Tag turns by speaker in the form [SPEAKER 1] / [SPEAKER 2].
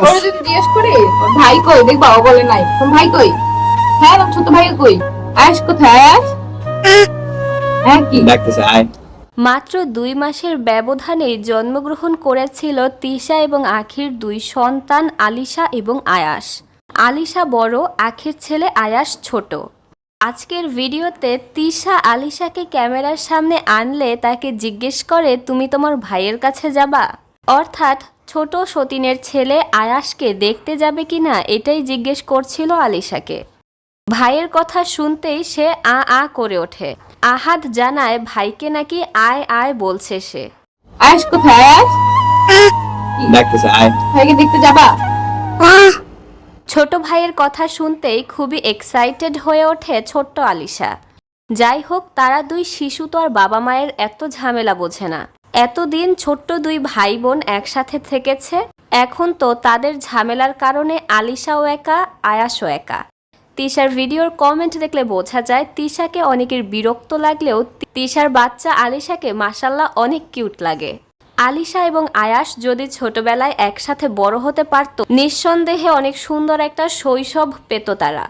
[SPEAKER 1] ওরা যদি জিজ্ঞেস করি? ভাই কই? দেখ বাবা বলে নাই। ভাই কই? হ্যাঁ ছোট ভাই কই? আয়াস কোথায় আয়াস হ্যাঁ কি?
[SPEAKER 2] ডাকতেছে আয়।
[SPEAKER 3] মাত্র দুই মাসের ব্যবধানে জন্মগ্রহণ করেছিল তিশা এবং আখির দুই সন্তান আলিশা এবং আয়াস আলিশা বড় আখির ছেলে আয়াস ছোট। আজকের ভিডিওতে তিশা আলিশাকে ক্যামেরার সামনে আনলে তাকে জিজ্ঞেস করে তুমি তোমার ভাইয়ের কাছে যাবা? অর্থাৎ ছোট সতীনের ছেলে আয়াসকে দেখতে যাবে কিনা এটাই জিজ্ঞেস করছিল আলিশাকে। ভাইয়ের কথা শুনতেই সে আ আ করে ওঠে। আহাদ জানায় ভাইকে নাকি আয় আয় বলছে সে।
[SPEAKER 1] আয়াস কোথায় আয়াস?
[SPEAKER 2] ডাকতেছে আয়।
[SPEAKER 1] ভাইকে দেখতে যাবা?
[SPEAKER 3] ছোট ভাইয়ের কথা শুনতেই খুবই এক্সাইটেড হয়ে ওঠে ছোট্ট আলিশা। যাই হোক তারা দুই শিশু তো আর বাবা মায়ের এত ঝামেলা বোঝে না। এতদিন ছোট্ট দুই ভাই বোন একসাথে থেকেছে, এখন তো তাদের ঝামেলার কারণে আলিশাও একা, আয়াসও একা। তিশার ভিডিওর কমেন্ট দেখলে বোঝা যায় তিশাকে অনেকের বিরক্ত লাগলেও তিশার বাচ্চা আলিশাকে মাসাল্লাহ অনেক কিউট লাগে। আলিশা এবং আয়াস যদি ছোটবেলায় একসাথে বড় হতে পারত, নিঃসন্দেহে অনেক সুন্দর একটা শৈশব পেত তারা।